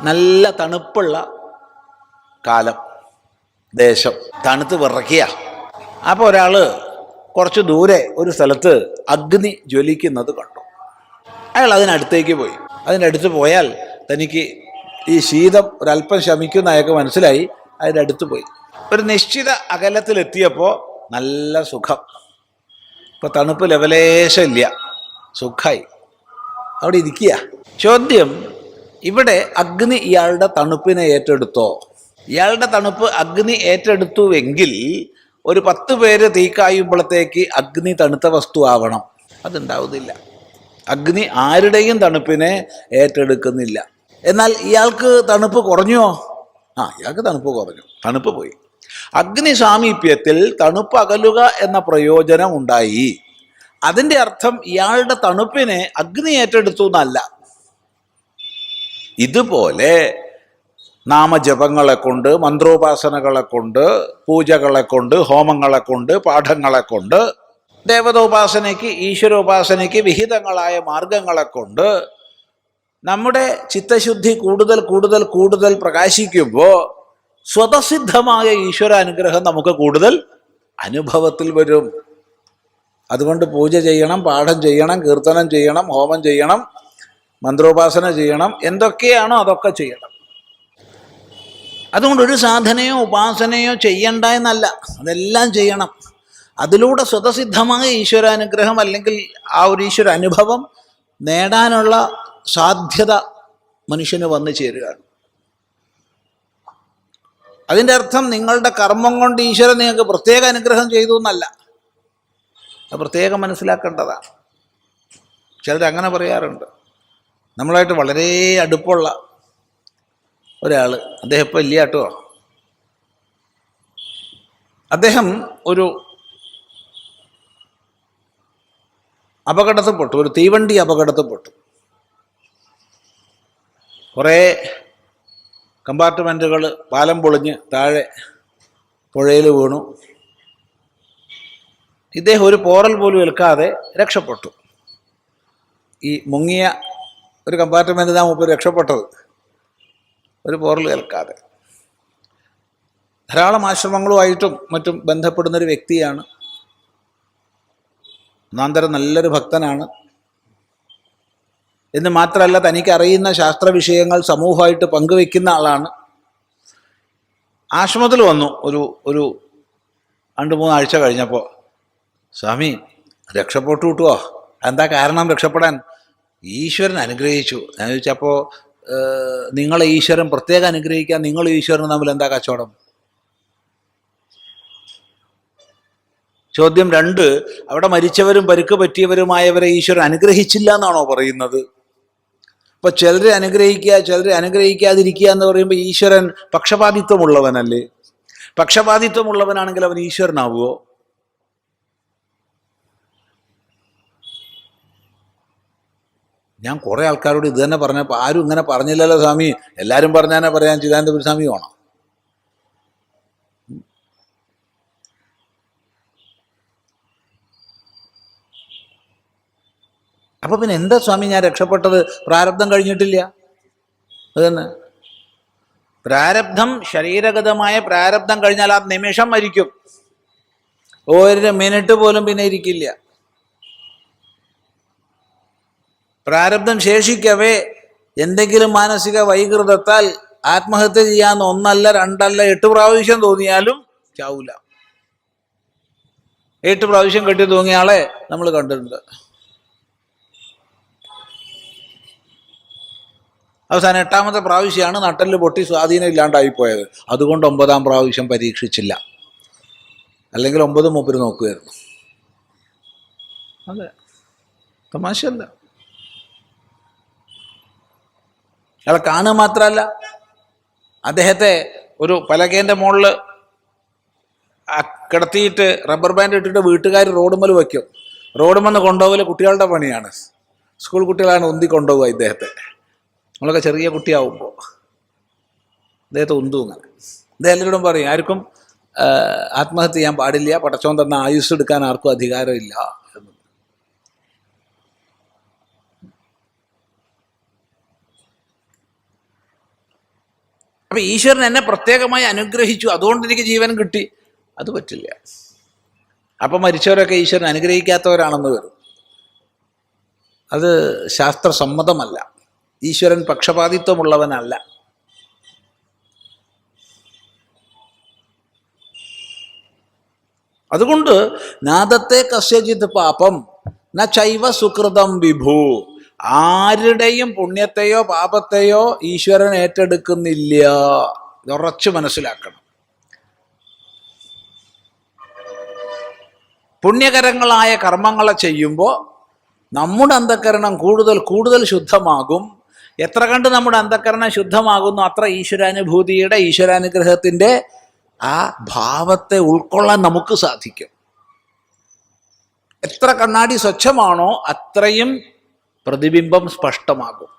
നല്ല തണുപ്പുള്ള കാലം. ദേശം. തണുത്ത് വിറയ്ക്കുക. അപ്പോൾ ഒരാൾ കുറച്ച് ദൂരെ ഒരു സ്ഥലത്ത് അഗ്നി ജ്വലിക്കുന്നത് കണ്ടു. അയാൾ അതിനടുത്തേക്ക് പോയി. അതിന്റെ അടുത്ത് പോയാൽ തനിക്ക് ഈ ശീതം ഒരല്പം ശമിക്കുന്ന അയാൾക്ക് മനസ്സിലായി. അതിന്റെ അടുത്ത് പോയി. ഒരു നിശ്ചിത അകലത്തിലെത്തിയപ്പോൾ നല്ല സുഖം. ഇപ്പോൾ തണുപ്പ് ലെവലേശം ഇല്ല. സുഖമായി അവിടെ ഇരിക്കുക. ചോദ്യം ഇവിടെ അഗ്നി ഇയാളുടെ തണുപ്പിനെ ഏറ്റെടുത്തോ? ഇയാളുടെ തണുപ്പ് അഗ്നി ഏറ്റെടുത്തുവെങ്കിൽ ഒരു പത്ത് പേര് തീക്കായുമ്പോഴത്തേക്ക് അഗ്നി തണുത്ത വസ്തു ആവണം. അതുണ്ടാവുന്നില്ല. അഗ്നി ആരുടെയും തണുപ്പിനെ ഏറ്റെടുക്കുന്നില്ല. എന്നാൽ ഇയാൾക്ക് തണുപ്പ് കുറഞ്ഞോ? ആ ഇയാൾക്ക് തണുപ്പ് കുറഞ്ഞു. തണുപ്പ് പോയി. അഗ്നി സാമീപ്യത്തിൽ തണുപ്പ് അകലുക എന്ന പ്രയോജനം ഉണ്ടായി. അതിന്റെ അർത്ഥം ഇയാളുടെ തണുപ്പിനെ അഗ്നി ഏറ്റെടുത്തു എന്നല്ല. ഇതുപോലെ നാമജപങ്ങളെ കൊണ്ട് മന്ത്രോപാസനകളെ കൊണ്ട് പൂജകളെ കൊണ്ട് ഹോമങ്ങളെ കൊണ്ട് പാഠങ്ങളെ കൊണ്ട് ദേവതോപാസനയ്ക്ക് ഈശ്വരോപാസനയ്ക്ക് വിഹിതങ്ങളായ മാർഗങ്ങളെ കൊണ്ട് നമ്മുടെ ചിത്തശുദ്ധി കൂടുതൽ കൂടുതൽ കൂടുതൽ പ്രകാശിക്കുമ്പോൾ സ്വതസിദ്ധമായ ഈശ്വര അനുഗ്രഹം നമുക്ക് കൂടുതൽ അനുഭവത്തിൽ വരും. അതുകൊണ്ട് പൂജ ചെയ്യണം പാഠം ചെയ്യണം കീർത്തനം ചെയ്യണം ഹോമം ചെയ്യണം. മന്ത്രോപാസന ചെയ്യണം. എന്തൊക്കെയാണോ അതൊക്കെ ചെയ്യണം. അതുകൊണ്ട് ഒരു സാധനയോ ഉപാസനയോ ചെയ്യണ്ട എന്നല്ല. അതെല്ലാം ചെയ്യണം. അതിലൂടെ സ്വതസിദ്ധമായ ഈശ്വരാനുഗ്രഹം അല്ലെങ്കിൽ ആ ഒരു ഈശ്വര അനുഭവം നേടാനുള്ള സാധ്യത മനുഷ്യന് വന്നു ചേരുകയാണ്. അതിന്റെ അർത്ഥം നിങ്ങളുടെ കർമ്മം കൊണ്ട് ഈശ്വരൻ നിങ്ങൾക്ക് പ്രത്യേക അനുഗ്രഹം ചെയ്തു എന്നല്ല. പ്രത്യേകം മനസ്സിലാക്കേണ്ടതാണ്. ചിലർ അങ്ങനെ പറയാറുണ്ട്. നമ്മളായിട്ട് വളരെ അടുപ്പമുള്ള ഒരാൾ അദ്ദേഹം ഇപ്പോൾ ഇല്ല കേട്ടോ അദ്ദേഹം ഒരു അപകടത്തിൽപ്പെട്ടു ഒരു തീവണ്ടി അപകടത്തിൽപ്പെട്ടു കുറേ കമ്പാർട്ട്മെന്റുകൾ പാലം പൊളിഞ്ഞ് താഴെ പുഴയിൽ വീണു. ഇദ്ദേഹം ഒരു പോറൽ പോലും ഏൽക്കാതെ രക്ഷപ്പെട്ടു. ഈ മുങ്ങിയ ഒരു കമ്പാർട്ട്മെന്റ് നാം മുമ്പ് രക്ഷപ്പെട്ടത്. ഒരു പോറൽ കേൾക്കാതെ. ധാരാളം ആശ്രമങ്ങളുമായിട്ടും മറ്റും ബന്ധപ്പെടുന്നൊരു വ്യക്തിയാണ്. ഒന്നാന്തരം നല്ലൊരു ഭക്തനാണ്. എന്ന് മാത്രമല്ല തനിക്ക് അറിയുന്ന ശാസ്ത്ര വിഷയങ്ങൾ സമൂഹമായിട്ട് പങ്കുവെക്കുന്ന ആളാണ്. ആശ്രമത്തിൽ വന്നു. ഒരു ഒരു രണ്ട് മൂന്നാഴ്ച കഴിഞ്ഞപ്പോൾ സ്വാമി രക്ഷപ്പെട്ടു കിട്ടുമോ എന്താ കാരണം രക്ഷപ്പെടാൻ? ഈശ്വരൻ അനുഗ്രഹിച്ചു. ഞാൻ ചോദിച്ചപ്പോൾ നിങ്ങളെ ഈശ്വരൻ പ്രത്യേകം അനുഗ്രഹിക്കാൻ നിങ്ങൾ ഈശ്വരനും തമ്മിൽ എന്താ കച്ചവടം? ചോദ്യം രണ്ട് അവിടെ മരിച്ചവരും പരുക്ക് പറ്റിയവരുമായവരെ ഈശ്വരൻ അനുഗ്രഹിച്ചില്ല എന്നാണോ പറയുന്നത്? അപ്പൊ ചിലരെ അനുഗ്രഹിക്കുക ചിലരെ അനുഗ്രഹിക്കാതിരിക്കുക എന്ന് പറയുമ്പോൾ ഈശ്വരൻ പക്ഷപാതിത്വമുള്ളവനല്ലേ? പക്ഷപാതിത്വമുള്ളവനാണെങ്കിൽ അവൻ ഈശ്വരനാവുമോ ഞാൻ കുറേ ആൾക്കാരോട് ഇത് തന്നെ പറഞ്ഞപ്പോൾ ആരും ഇങ്ങനെ പറഞ്ഞില്ലല്ലോ സ്വാമി. എല്ലാവരും പറഞ്ഞാനാ പറയാൻ ചിദാനന്ദപുരി സ്വാമി വേണം അപ്പൊ പിന്നെ എന്താ സ്വാമി ഞാൻ രക്ഷപ്പെട്ടത്? പ്രാരബ്ധം കഴിഞ്ഞിട്ടില്ല. അതന്നെ. തന്നെ പ്രാരബ്ധം ശരീരഗതമായ പ്രാരബ്ധം കഴിഞ്ഞാൽ ആ നിമിഷം മരിക്കും. ഒരു മിനിറ്റ് പോലും പിന്നെ ഇരിക്കില്ല. പ്രാരബ്ധം ശേഷിക്കവേ എന്തെങ്കിലും മാനസിക വൈകൃതത്താൽ ആത്മഹത്യ ചെയ്യാന്ന് ഒന്നല്ല രണ്ടല്ല എട്ട് പ്രാവശ്യം തോന്നിയാലും ചാവൂല. എട്ട് പ്രാവശ്യം കെട്ടി തൂങ്ങിയ ആളെ നമ്മൾ കണ്ടിട്ടുണ്ട്. അവസാനം എട്ടാമത്തെ പ്രാവശ്യമാണ് നട്ടൽ പൊട്ടി സ്വാധീനം ഇല്ലാണ്ടായി പോയത്. അതുകൊണ്ട് ഒമ്പതാം പ്രാവശ്യം പരീക്ഷിച്ചില്ല. അല്ലെങ്കിൽ ഒമ്പത് മൂപ്പര് നോക്കുമായിരുന്നു അതെ. തമാശയല്ല. അയാളെ കാണുക മാത്രമല്ല. അദ്ദേഹത്തെ ഒരു പലകേന്റെ മുകളിൽ കിടത്തിയിട്ട് റബ്ബർ ബാൻഡ് ഇട്ടിട്ട് വീട്ടുകാർ റോഡുമ്മൽ വയ്ക്കും. റോഡുമെന്ന് കൊണ്ടുപോകൽ കുട്ടികളുടെ പണിയാണ്. സ്കൂൾ കുട്ടികളാണ് ഉന്തി കൊണ്ടുപോകുക ഇദ്ദേഹത്തെ. നമ്മളൊക്കെ ചെറിയ കുട്ടിയാവുമ്പോൾ അദ്ദേഹത്തെ ഉന്തു അങ്ങനെ അദ്ദേഹം എല്ലാവരോടും പറയും ആർക്കും ആത്മഹത്യ ചെയ്യാൻ പാടില്ല പടച്ചോൻ തന്ന ആയുസ് എടുക്കാൻ ആർക്കും അധികാരമില്ല എന്ന് അപ്പൊ ഈശ്വരൻ എന്നെ പ്രത്യേകമായി അനുഗ്രഹിച്ചു. അതുകൊണ്ട് എനിക്ക് ജീവൻ കിട്ടി. അത് പറ്റില്ല. അപ്പൊ മരിച്ചവരൊക്കെ ഈശ്വരൻ അനുഗ്രഹിക്കാത്തവരാണെന്ന് വരും. അത് ശാസ്ത്രസമ്മതമല്ല. ഈശ്വരൻ പക്ഷപാതിത്വമുള്ളവനല്ല. അതുകൊണ്ട് നാദത്തെ കസ്യജിത് പാപം ന ചൈവ സുകൃതം വിഭു. ആരുടെയും പുണ്യത്തെയോ പാപത്തെയോ ഈശ്വരൻ ഏറ്റെടുക്കുന്നില്ല. ഉറച്ചു മനസ്സിലാക്കണം. പുണ്യകരങ്ങളായ കർമ്മങ്ങളെ ചെയ്യുമ്പോൾ നമ്മുടെ അന്ധക്കരണം കൂടുതൽ കൂടുതൽ ശുദ്ധമാകും. എത്ര കണ്ട് നമ്മുടെ അന്ധക്കരണം ശുദ്ധമാകുന്നു അത്ര ഈശ്വരാനുഭൂതിയുടെ ഈശ്വരാനുഗ്രഹത്തിന്റെ ആ ഭാവത്തെ ഉൾക്കൊള്ളാൻ നമുക്ക് സാധിക്കും. എത്ര കണ്ണാടി സ്വച്ഛമാണോ അത്രയും പ്രതിബിംബം സ്പഷ്ടമാകും.